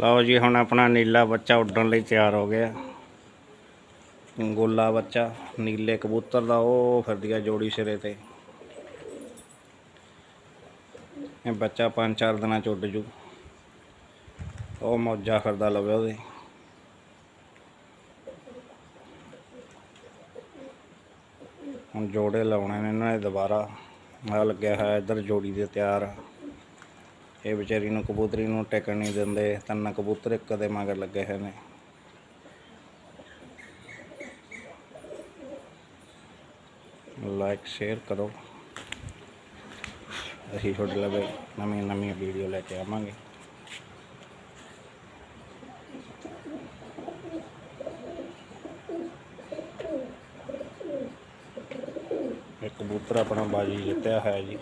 ਲਓ ਜੀ, ਹੁਣ ਆਪਣਾ ਨੀਲਾ ਬੱਚਾ ਉੱਡਣ ਲਈ ਤਿਆਰ ਹੋ ਗਿਆ। ਗੋਲਾ ਬੱਚਾ, ਨੀਲੇ ਕਬੂਤਰ ਦਾ, ਉਹ ਫਿਰਦੀ ਆ ਜੋੜੀ ਸਿਰੇ ਤੇ। ਇਹ ਬੱਚਾ ਪੰਜ ਚਾਰ ਦਿਨਾਂ ਚ ਉੱਡ ਜੂ। ਉਹ ਮੌਜਾ ਫਿਰਦਾ ਲਵੇ ਉਹਦੇ। ਹੁਣ ਜੋੜੇ ਲਾਉਣੇ ਨੇ ਇਹਨਾਂ ਨੇ ਦੁਬਾਰਾ। ਆ ਲੱਗਿਆ ਹੋਇਆ ਇੱਧਰ ਜੋੜੀ ਦੇ ਤਿਆਰ। ਇਹ ਵਿਚਾਰੀ ਨੂੰ ਕਬੂਤਰੀ ਨੂੰ ਟਿਕਣ ਨਹੀਂ ਦਿੰਦੇ, ਤਿੰਨ ਕਬੂਤਰ ਇੱਕ ਦੇ ਮਗਰ ਲੱਗੇ ਹੋਏ ਨੇ। ਲਾਈਕ ਸ਼ੇਅਰ ਕਰੋ। ਅਸੀਂ ਤੁਹਾਡੇ ਲਈ ਨਵੀਂ ਨਵੀਂ ਵੀਡੀਓ ਲੈ ਕੇ ਆਵਾਂਗੇ। ਇੱਕ ਕਬੂਤਰ ਆਪਣਾ ਬਾਜੀ ਜਿੱਤਿਆ ਹੈ ਜੀ।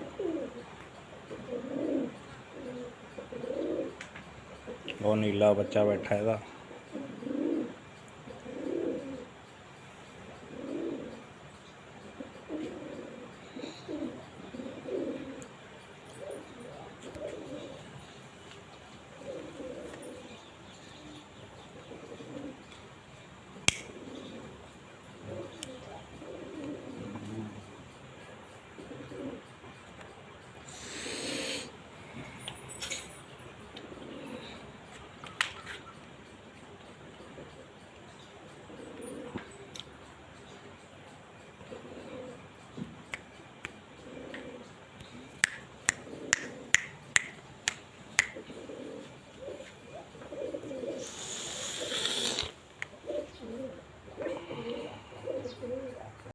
ਉਹ ਨੀਲਾ ਬੱਚਾ ਬੈਠਾ ਇਹਦਾ।